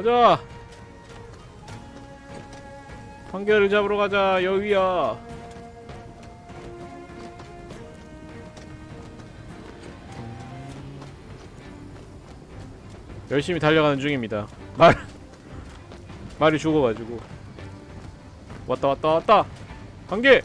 가자. 판결을 잡으러 가자. 여기야. 열심히 달려가는 중입니다. 말 말이 죽어가지고 왔다 왔다 왔다 관계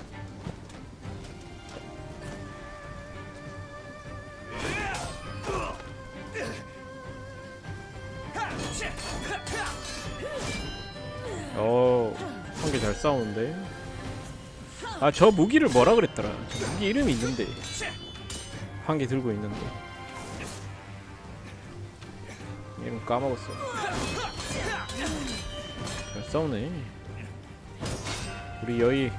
어 관계 잘 싸우는데. 아 저 무기를 뭐라 그랬더라? 저 무기 이름이 있는데. 한 개 들고 있는데. 이름 까먹었어. 잘 싸우네. 우리 여의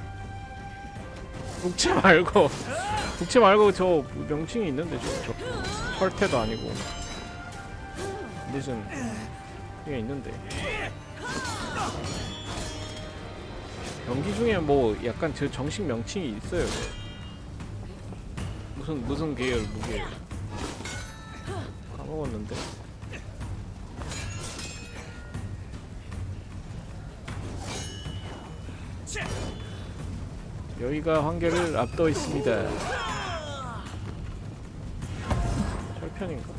북채 말고 북채 말고 저 명칭이 있는데 저, 저 철퇴도 아니고. 무슨 이게 있는데 경기 중에 뭐 약간 저 정식 명칭이 있어요 무슨 무슨 계열 무계 까먹었는데 여기가 한계를 앞서 있습니다. 철편인가?